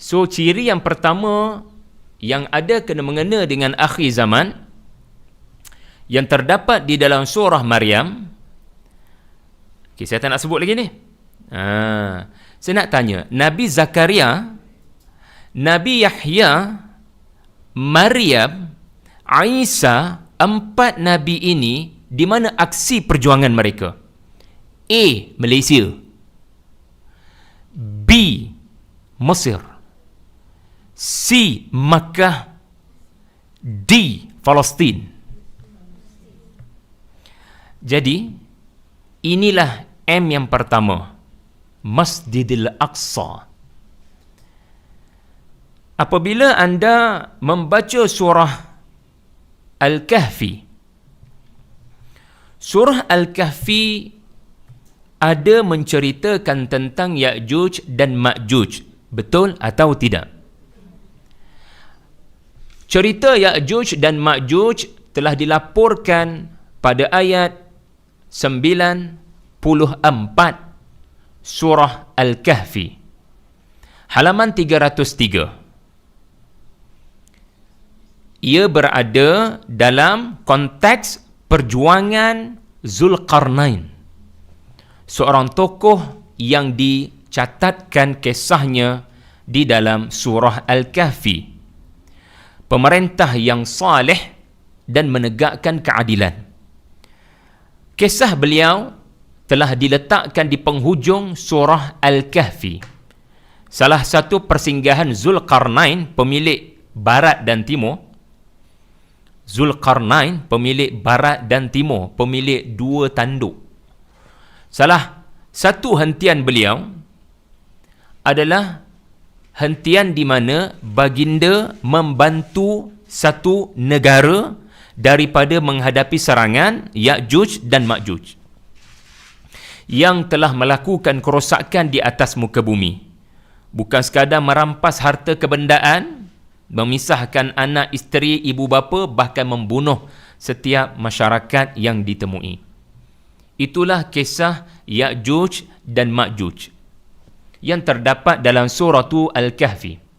So ciri yang pertama yang ada kena mengena dengan akhir zaman yang terdapat di dalam surah Maryam. Okay, saya tak nak sebut lagi ni. Ha, saya nak tanya, Nabi Zakaria, Nabi Yahya, Maryam, Isa, empat nabi ini di mana aksi perjuangan mereka? A. Malaysia B. Mesir C. Makkah D. Palestin Jadi inilah M yang pertama Masjidil Aqsa Apabila anda membaca surah Al-Kahfi Surah Al-Kahfi ada menceritakan tentang Ya'juj dan Ma'juj. Betul atau tidak? Cerita Ya'juj dan Ma'juj telah dilaporkan pada ayat 94 surah Al-Kahfi. Halaman 303. Ia berada dalam konteks perjuangan Zulkarnain seorang tokoh yang dicatatkan kisahnya di dalam surah Al-Kahfi pemerintah yang saleh dan menegakkan keadilan kisah beliau telah diletakkan di penghujung surah Al-Kahfi salah satu persinggahan Zulkarnain pemilik barat dan timur Zulkarnain pemilik barat dan timur, pemilik dua tanduk. Salah satu hentian beliau adalah hentian di mana baginda membantu satu negara daripada menghadapi serangan Ya'juj dan Ma'juj yang telah melakukan kerosakan di atas muka bumi. Bukan sekadar merampas harta kebendaan, memisahkan anak isteri ibu bapa bahkan membunuh setiap masyarakat yang ditemui itulah kisah Ya'juj dan Ma'juj yang terdapat dalam surah Al-Kahfi